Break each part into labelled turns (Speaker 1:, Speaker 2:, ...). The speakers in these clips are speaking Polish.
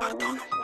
Speaker 1: bez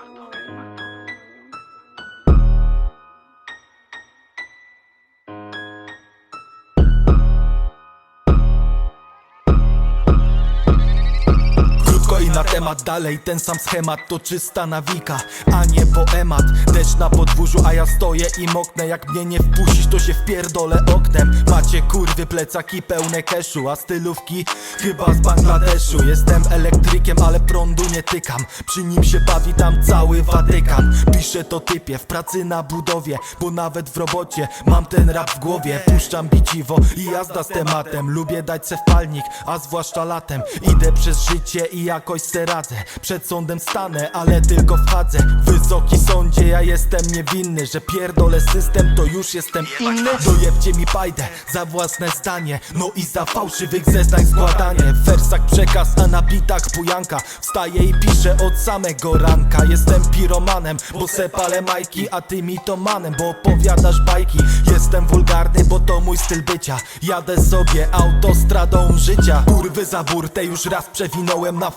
Speaker 2: na temat. Dalej, ten sam schemat to czysta nawika, a nie poemat. Deszcz na podwórzu, a ja stoję i moknę. Jak mnie nie wpuścisz, to się wpierdolę oknem. Macie kurwy plecaki pełne keszu, a stylówki chyba z Bangladeszu Jestem elektrykiem, ale prądu nie tykam. Przy nim się bawi tam cały Watykan. Piszę to typie w pracy na budowie Bo nawet w robocie mam ten rap w głowie. Puszczam biciwo i jazda z tematem. Lubię dać se w palnik, a zwłaszcza latem. Idę przez życie i jakoś radzę Przed sądem stanę, ale tylko w chadze Wysoki sądzie, ja jestem niewinny Że pierdolę system, to już jestem inny. Dojebcie mi pajdę za własne zdanie No i za fałszywych zeznań składanie. W wersach przekaz, a na bitach pujanka Wstaję i piszę od samego ranka. Jestem piromanem, bo se palę majki A ty mitomanem, bo opowiadasz bajki. Jestem wulgarny, bo to mój styl bycia. Jadę sobie autostradą życia. Kurwy za burtę już raz przewinąłem Na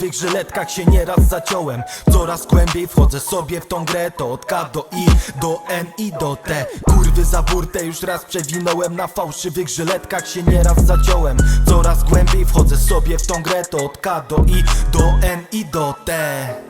Speaker 2: fałszywych żyletkach się nieraz zaciąłem. Coraz głębiej wchodzę sobie w tą grę. To od K do I, do N i do T. Kurwy za burtę już raz przewinąłem. Na fałszywych żyletkach się nieraz zaciąłem. Coraz głębiej wchodzę sobie w tą grę. To od K do I, do N i do T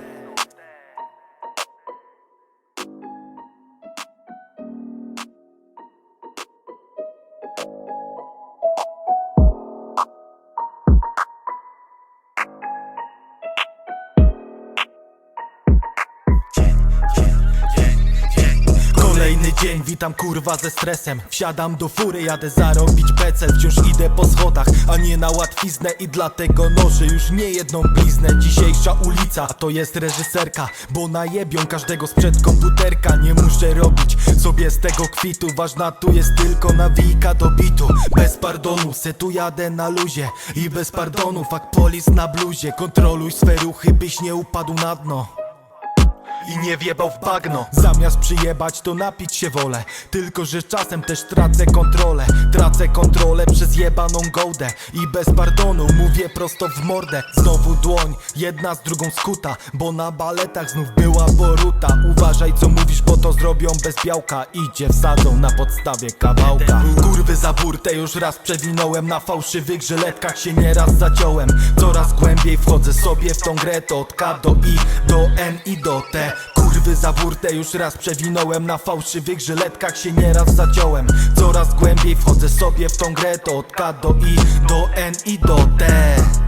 Speaker 2: Kolejny dzień, witam kurwa ze stresem. Wsiadam do fury, jadę zarobić becel. Wciąż idę po schodach, a nie na łatwiznę I dlatego noszę już nie jedną bliznę. Dzisiejsza ulica to jest reżyserka Bo najebią każdego sprzed komputerka. Nie muszę robić sobie z tego kwitu Ważna tu jest tylko nawijka do bitu. Bez pardonu, se tu jadę na luzie I bez pardonu, fuck polis na bluzie Kontroluj swe ruchy, byś nie upadł na dno i nie wjebał w bagno. Zamiast przyjebać to napić się wolę. Tylko, że czasem też tracę kontrolę. Tracę kontrolę przez jebaną gołdę I bez pardonu. Mówię prosto w mordę. Znowu dłoń, jedna z drugą skuta Bo na baletach znów była boruta Uważaj co mówisz, bo to zrobią bez białka. Idzie wsadzą na podstawie kawałka. Kurwy za burtę już raz przewinąłem. Na fałszywych żyletkach się nieraz zaciąłem. Coraz głębiej wchodzę sobie w tą grę To od K do I, do N i do T. Kurwy za burtę już raz przewinąłem Na fałszywych żyletkach się nieraz zaciąłem. Coraz głębiej wchodzę sobie w tą grę To od K do I, do N i do T